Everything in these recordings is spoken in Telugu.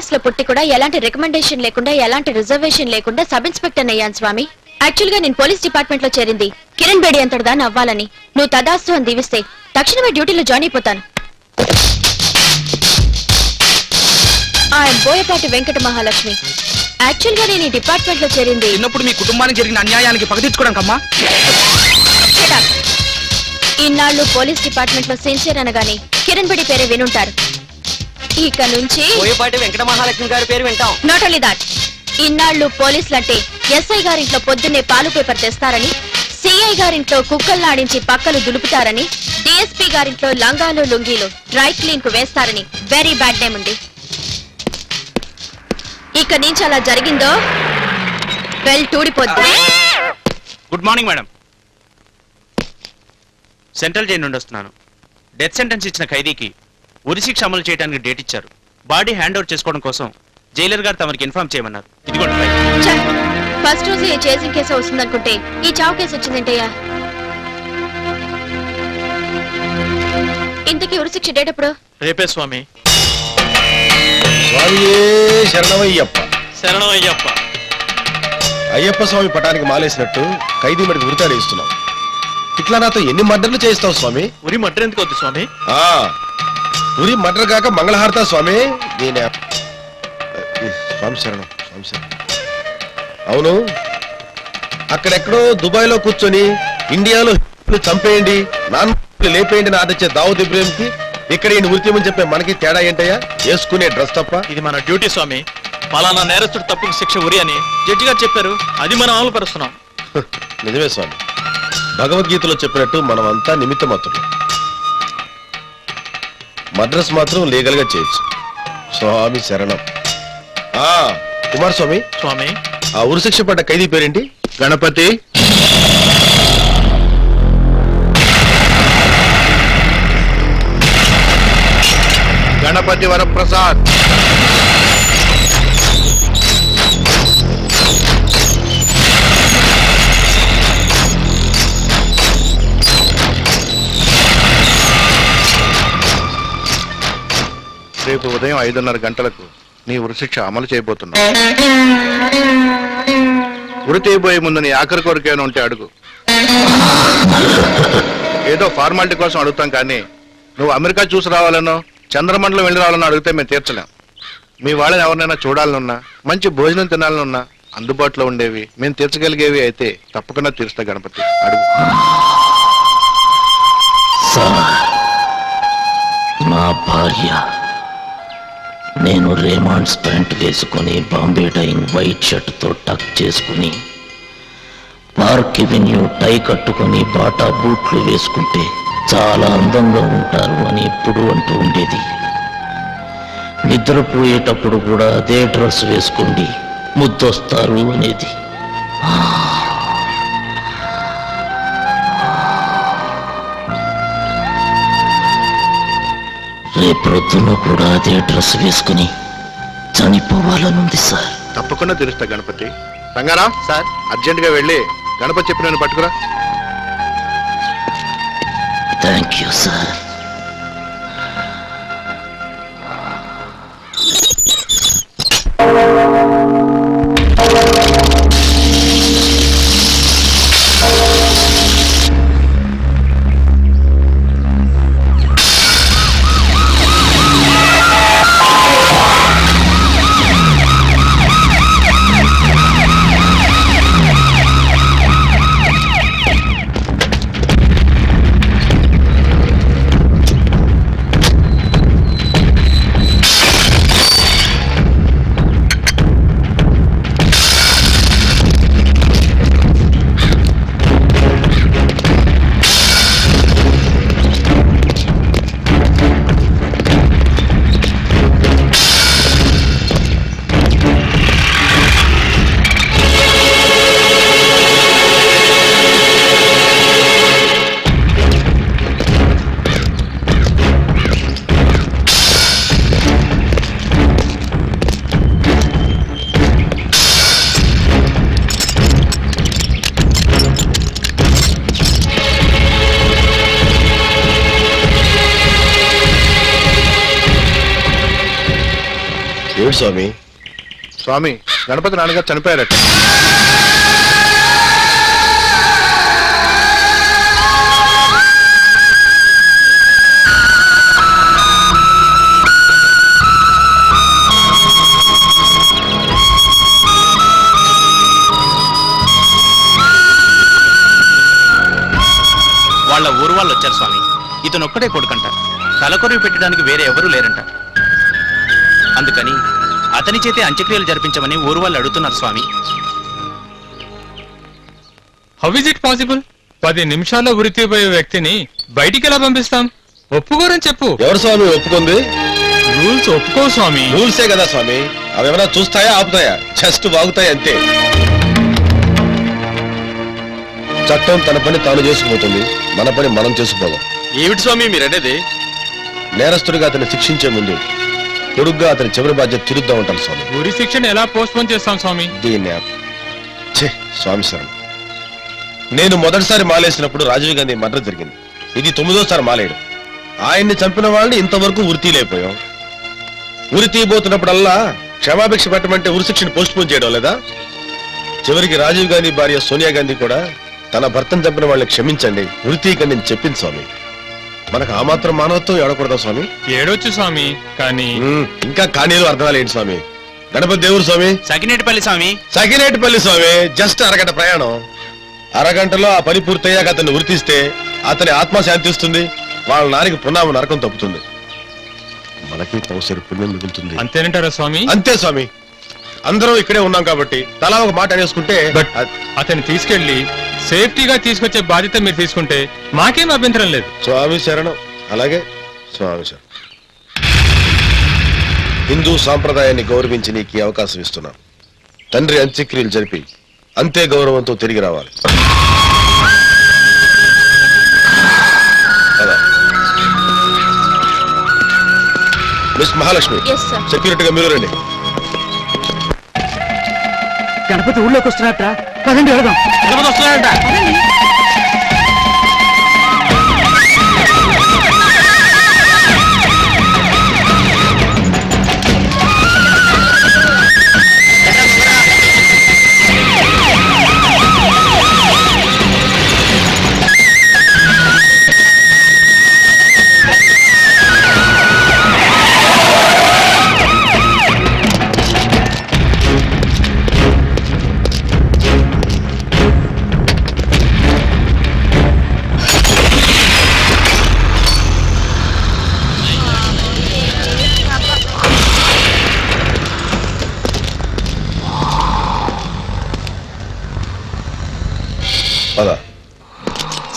మద్రాస్లో పుట్టి కూడా ఎలాంటి రికమెండేషన్ లేకుండా ఎలాంటి రిజర్వేషన్ లేకుండా సబ్ ఇన్స్పెక్టర్ అయ్యాను స్వామి. యాక్చువల్గా నేను పోలీస్ డిపార్ట్మెంట్లో చేరింది. కిరణ్ బేడి అంతటి దాన్ని అవ్వాలని నువ్వు తదాస్తు అని దీవిస్తే తక్షణమే డ్యూటీలో జాయిన్ అయిపోతాను. ఆయన బోయపాటి వెంకట మహాలక్ష్మి యాక్చువల్గా నేను ఈ డిపార్ట్మెంట్లో చేరింది. చిన్నప్పుడు మీ కుటుంబానికి జరిగిన అన్యాయానికి పగ తీర్చుకోవడానికమ్మా. ఇన్నాళ్ళు పోలీస్ డిపార్ట్మెంట్లో సిన్సియర్ అనగానే కిరణ్ బేడి పేరే వినుంటారు. ఇక నుంచి పోయేపాటి వెంకట మహాలక్ష్మి గారి పేరు వింటాం. నాట్ ఓన్లీ దాట్ ఇన్నాళ్ళు పోలీసులంటే ఎస్ఐ గారింట్లో పొద్దున్నే పాలు పేపర్ తెస్తారని సిఐ గారింట్లో కుక్కల్లాడించి పక్కలు దులుపుతారని డిఎస్పీ గారింట్లో లంగాలు లుంగీలు డ్రై క్లీన్కు వేస్తారని వెరీ బ్యాడ్ నేమ్ ఉంది. ఇక నుంచి అలా జరిగిందో వెల్ టూడిపోద్ది good morning madam. Central jail నుండి వస్తున్నాను. డెత్ సెంటెన్స్ ఇచ్చిన ఖైదీకి ఉరి శిక్ష అమలు చేయడానికి డేట్ ఇచ్చారు. బాడీ హ్యాండ్ ఓవర్ చేసుకోవడం కోసం జైలర్ గారు తమరికి ఇన్ఫార్మ్ చేయమన్నారు. ఇదిగోండి. ఫస్ట్ రోజు ఈ చేసింగ్ కేసు వస్తుందనుకుంటే ఈ చావు కేసు వచ్చిందేంటయ్యా? ఇంతకీ ఉరిశిక్ష డేట్ ఎప్పుడు? రేపే స్వామి. శరణమయ్యప్ప. శరణం అయ్యప్ప అయ్యప్ప స్వామి పటానికి మాలేసినట్టు ఖైదీ మడికి ఉరితాడు ఇస్తున్నాం ఇట్లా నాతో ఎన్ని మర్డర్లు చేయిస్తావు స్వామి? ఉరి మటర్ ఎందుకు వద్దు స్వామి? ఆ. ఉరి మర్డర్ కాక మంగళహారత స్వామి. నేనే స్వామి శరణం స్వామి శరణం. అవును. అక్కడెక్కడో దుబాయ్లో కూర్చొని ఇండియాలో చంపేయండి నాన్ లేపేయండి నా ఆదచ్చే దావుద్ ఇబ్రహీం కి ఇక్కడ ఈయన ఉరితీయమని చెప్పే మనకి తేడా ఏంటయ్యా? వేసుకునే డ్రెస్ తప్ప? ఇది మన డ్యూటీ స్వామి. పలానా నేరస్తుడు తప్పుకు శిక్ష ఉరి అని జడ్జి గారు చెప్పారు. అది మనం అమలు పరుస్తున్నాం నిజమే స్వామి. భగవద్గీతలో చెప్పినట్టు మనం అంతా నిమిత్తమతులు మద్రస్ మాత్రం లీగల్గా చేయొచ్చు. స్వామి శరణం. ఆ కుమార్ స్వామి. స్వామి ఆ ఉరిశిక్ష పడ్డ ఖైదీ పేరేంటి? గణపతి. గణపతి వరప్రసాద్. రేపు ఉదయం ఐదున్నర గంటలకు నీ ఉరిశిక్ష అమలు చేయబోతున్నా ఉరి తీయబోయే ముందు నీ ఆఖరి కోరికైనా ఉంటే అడుగు. ఏదో ఫార్మాలిటీ కోసం అడుగుతాం కానీ నువ్వు అమెరికా చూసి రావాలనో చంద్రమండలం వెళ్ళి రావాలనో అడిగితే మేము తీర్చలేం. మీ వాళ్ళని ఎవరినైనా చూడాలనున్నా మంచి భోజనం తినాలనున్నా అందుబాటులో ఉండేవి మేము తీర్చగలిగేవి అయితే తప్పకుండా తీరుస్తా గణపతి. అడుగు. నా భార్య నేను రేమాండ్స్ ప్యాంట్ వేసుకుని బాంబే డైయింగ్ వైట్ షర్ట్తో టక్ చేసుకుని పార్క్ ఎవెన్యూ టై కట్టుకుని బాటా బూట్లు వేసుకుంటే చాలా అందంగా ఉంటారు అని ఎప్పుడు అంటూ ఉండేది. నిద్రపోయేటప్పుడు కూడా అదే డ్రెస్ వేసుకోండి ముద్దొస్తారు అనేది. రేపొద్దున కూడా అదే డ్రెస్ వేసుకుని చనిపోవాలనుంది సార్. తప్పకుండా తీరుస్తా గణపతి. రంగారా సార్. అర్జెంటుగా వెళ్ళి గణపతి చెప్పిన పట్టుకురా. థ్యాంక్ యూ సార్ స్వామి? స్వామి గణపతి నాన్నగారు చనిపోయారట. వాళ్ళ ఊరు వాళ్ళు వచ్చారు స్వామి. ఇతను ఒక్కడే కొడుకంట. తలకొరివి పెట్టడానికి వేరే ఎవరూ లేరంట. అందుకని అతని చేతే అంత్యక్రియలు జరిపించమని ఊరు వాళ్ళు అడుగుతున్నారు స్వామి. హౌ ఇస్ ఇట్ పాసిబుల్ పది నిమిషాల్లో ఉరితిపోయే వ్యక్తిని బయటికి ఎలా పంపిస్తాం? ఒప్పుకోరని చెప్పు. ఎవరు స్వామి ఒప్పుకుంది? రూల్స్ ఒప్పుకో స్వామి. రూల్సే కదా స్వామి. అవి ఏమైనా చూస్తాయా ఆపుతాయా? జస్ట్ వాగుతాయి అంతే. చట్టం తన పని తాను చేసుకుపోతుంది. మన పని మనం చేసుకుపోదాం. ఏమిటి స్వామి మీరనేది? నేరస్తుడిగా అతన్ని శిక్షించే ముందు పొడుగ్గా అతని చివరి బాధ్యత తిరుద్దాం ఉంటాను స్వామి. ఉరి శిక్షను ఎలా పోస్ట్ పోన్ చేస్తాం స్వామి? దీన్ని ఛే స్వామి శరణం. నేను మొదటిసారి మాలేసినప్పుడు రాజీవ్ గాంధీ మర్డర్ జరిగింది. ఇది తొమ్మిదోసారి మాలేయడం ఆయన్ని చంపిన వాళ్ళని ఇంతవరకు ఉరి తీయలేకపోయాం. ఉరి తీయబోతున్నప్పుడల్లా క్షమాభిక్ష పెట్టమంటే ఉరి శిక్షను పోస్ట్ పోన్ చేయడం లేదా? చివరికి రాజీవ్ గాంధీ భార్య సోనియా గాంధీ కూడా తన భర్తను చంపిన వాళ్ళని క్షమించండి ఉరి తీయకండి అని చెప్పింది స్వామి. మనకు ఆ మాత్రం మానవత్వం ఏడకూడదా స్వామి? ఏడొచ్చు స్వామి కానీ ఉమ్, ఇంకా కానీలు అర్థాలు ఏంటి స్వామి? గణపతి దేవుడు స్వామి? సకినేటిపల్లి స్వామి. సగినేటిపల్లి స్వామి జస్ట్ అరగంట ప్రయాణం. అరగంటలో ఆ పని పూర్తయ్యాక అతన్ని ఉరితీస్తే అతని ఆత్మ శాంతిస్తుంది వాళ్ళ నానికి పునామ నరకం తప్పుతుంది. మనకి తమసరి పుణ్యం మిగులుతుంది. అంతేనంటారా స్వామి? అంతే స్వామి. అందరం ఇక్కడే ఉన్నాం కాబట్టి తలా ఒక మాట అనేసుకుంటే బట్ అతన్ని తీసుకెళ్ళి సేఫ్టీగా తీసుకొచ్చే బాధ్యత మీరు తీసుకుంటే మాకేం అభ్యంతరం లేదు. స్వామి శరణం. అలాగే? స్వామి శరణం. హిందూ సాంప్రదాయాన్ని గౌరవించి నీకు ఈ అవకాశం ఇస్తున్నాం. తండ్రి అంత్యక్రియలు జరిపి అంతే గౌరవంతో తిరిగి రావాలి. మిస్ మహాలక్ష్మి సెక్యూరిటీగా మీరు రండి. గణపతి ఊళ్ళోకి వస్తున్నట్ట పదండి వెళదాం. పద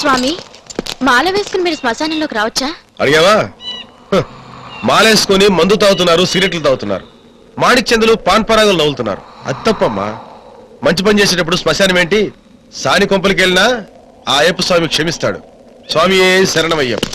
స్వామి మాల వేసుకుని మీరు శ్మశానంలోకి రావచ్చా? అడిగావా? హ, మాలేసుకొని మందు తాగుతున్నారు సిగరెట్లు తాగుతున్నారు. మాణిక్చందులు పాన్ పరాగులు నవ్వులుతున్నారు. అది తప్పమ్మా. మంచి పని చేసేటప్పుడు శ్మశానం ఏంటి? సాని కొంపలికి వెళ్ళినా ఆ అయ్యప్ప స్వామి క్షమిస్తాడు. స్వామి శరణమయ్యప్ప.